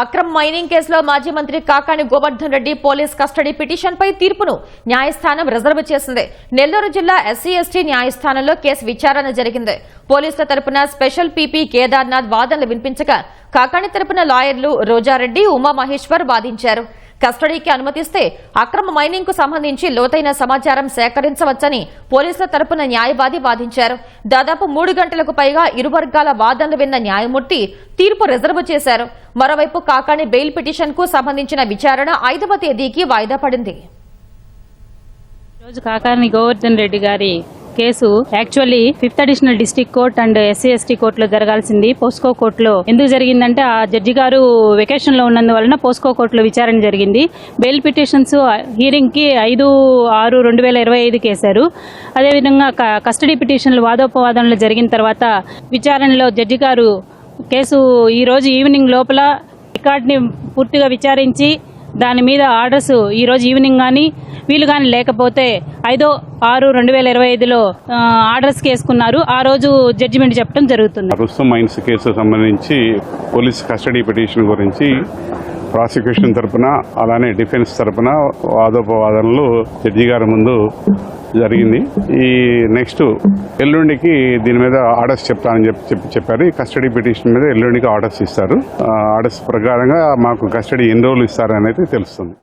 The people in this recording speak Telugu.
అక్రమ్ మైనింగ్ కేసులో మాజీ మంత్రి కాకాని గోవర్ధన్ రెడ్డి పోలీస్ కస్టడీ పిటిషన్పై తీర్పును న్యాయస్థానం రిజర్వ్ చేసింది. నెల్లూరు జిల్లా ఎస్సీ ఎస్టీ న్యాయస్థానంలో కేసు విచారణ జరిగింది. పోలీసుల తరపున స్పెషల్ పీపీ కేదార్నాథ్ వాదనలు వినిపించగా కాకాని తరపున లాయర్లు రోజారెడ్డి ఉమామహేశ్వర్ వాదించారు. కస్టడీకి అనుమతిస్తే అక్రమ మైనింగ్కు సంబంధించి లోతైన సమాచారం సేకరించవచ్చని పోలీసుల తరపున న్యాయవాది వాదించారు. దాదాపు మూడు గంటలకు పైగా ఇరు వర్గాల వాదనలు విన్న న్యాయమూర్తి తీర్పు రిజర్వ్ చేశారు. మరోవైపు కాకాని బెయిల్ పిటిషన్కు సంబంధించిన విచారణ ఐదవ తేదీకి వాయిదా పడింది. రోజు కాకాని గోవర్ధన్ రెడ్డి గారి case actually fifth additional district court and SC ST కోర్టులో జరగాల్సింది. పోస్కో కోర్టులో ఎందుకు జరిగిందంటే ఆ జడ్జి గారు వెకేషన్లో ఉన్నందువలన పోస్కో కోర్టులో విచారణ జరిగింది. బెయిల్ పిటిషన్స్ హీరింగ్కి ఐదు ఆరు రెండు వేల ఇరవై ఐదుకి వేశారు అదేవిధంగా కస్టడీ పిటిషన్లు వాదోపవాదనలు జరిగిన తర్వాత విచారణలో జడ్జి గారు కేసు ఈ రోజు ఈవినింగ్ లోపల రికార్డ్ని పూర్తిగా విచారించి దాని మీద ఆర్డర్స్ ఈరోజు ఈవినింగ్ కానీ వీలు కానీ లేకపోతే ఐదో ఆరు రెండు వేల ఇరవై ఐదులో ఆర్డర్స్ కేసుకున్నారు. ఆ రోజు జడ్జిమెంట్ చెప్పడం జరుగుతుంది. రుస్తుం మైన్స్ కేసు సంబంధించి పోలీస్ కస్టడీ పిటిషన్ గురించి ప్రాసిక్యూషన్ తరపున అలానే డిఫెన్స్ తరపున వాదోపవాదనలు జడ్జి గారి ముందు జరిగింది. ఈ నెక్స్ట్ ఎల్లుండికి దీని మీద ఆర్డర్స్ చెప్తానని చెప్పి చెప్పారు. ఈ కస్టడీ పిటిషన్ మీద ఎల్లుండికి ఆర్డర్స్ ఇస్తారు. ఆర్డర్స్ ప్రకారంగా మాకు కస్టడీ ఎన్ని రోజులు ఇస్తారనేది తెలుస్తుంది.